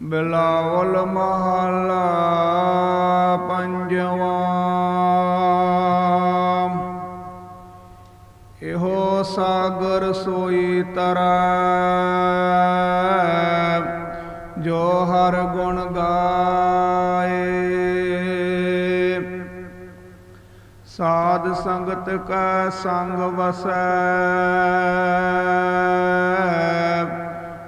ਬਿਲਾਵਲ ਮਹਲਾ ਪੰਜਵਾਂ। ਇਹੋ ਸਾਗਰ ਸੋਈ ਤਰੈ, ਜੋ ਹਰ ਗੁਣ ਗਾਏ। ਸਾਧ ਸੰਗਤ ਕਾ ਸੰਗ ਵਸੈ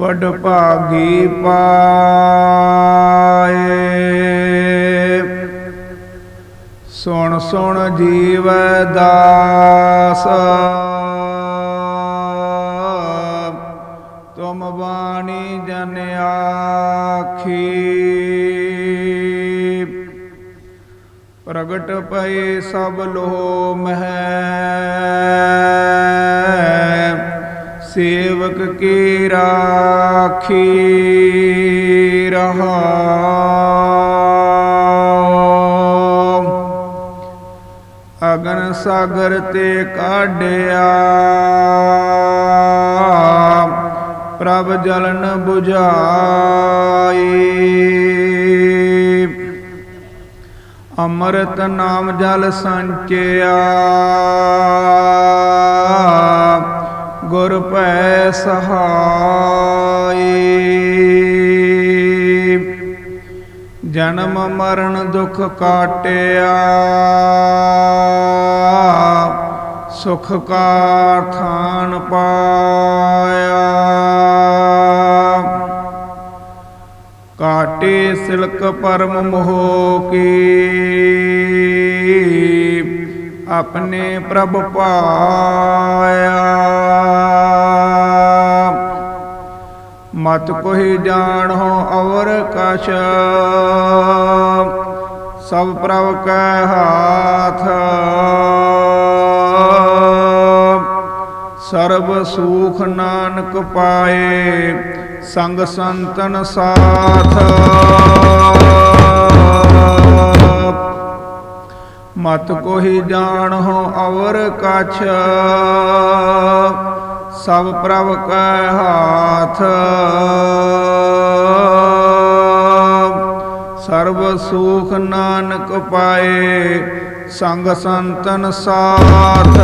ਵਡ ਭਾਗੀ ਪਾਏ। ਸੁਣ ਸੁਣ ਜੀਵ ਦਾਸ। ਤੁਮ ਬਾਣੀ ਜਨ ਆਖੀ। ਪ੍ਰਗਟ ਪਏ ਸਭ ਲੋ ਮਹਿ। ਸੇਵਕ ਕੀ ਰਾਖੀ ਰਹਾ ਅਗਨ ਸਾਗਰ ਤੇ ਕਾਢਿਆ। ਪ੍ਰਭ ਜਲਨ 부ਝਾਈ ਅੰਮ੍ਰਿਤ ਨਾਮ ਜਲ ਸੰਚਿਆ। ਗੁਰ ਭੈ ਸਹਾਈ। ਜਨਮ ਮਰਨ ਦੁਖ ਕਾਟਿਆ, ਸੁਖ ਕਾ ਥਾਨ ਪਾਇਆ। ਕਾਟੇ ਸਿਲਕ ਪਰਮ ਮੋਹ ਕੀ, ਆਪਣੇ ਪ੍ਰਭ ਪਾਇਆ। ਮਤ ਕੋਈ ਜਾਣੋ ਔਰ ਕਛ। ਸਭ ਪ੍ਰਭ ਕੈ ਹਾਥ। ਸਰਬ ਸੂਖ ਨਾਨਕ ਪਾਏ, ਸੰਗ ਸੰਤਨ ਸਾਥ। ਮਤ ਕੋਈ ਜਾਣੋ ਅਵਰ ਕਛ। ਸਭ ਪ੍ਰਭ ਕੈ ਹਾਥ। ਸਰਬ ਸੁਖ ਨਾਨਕ ਪਾਏ ਸੰਗ ਸੰਤਨ ਸਾਥ।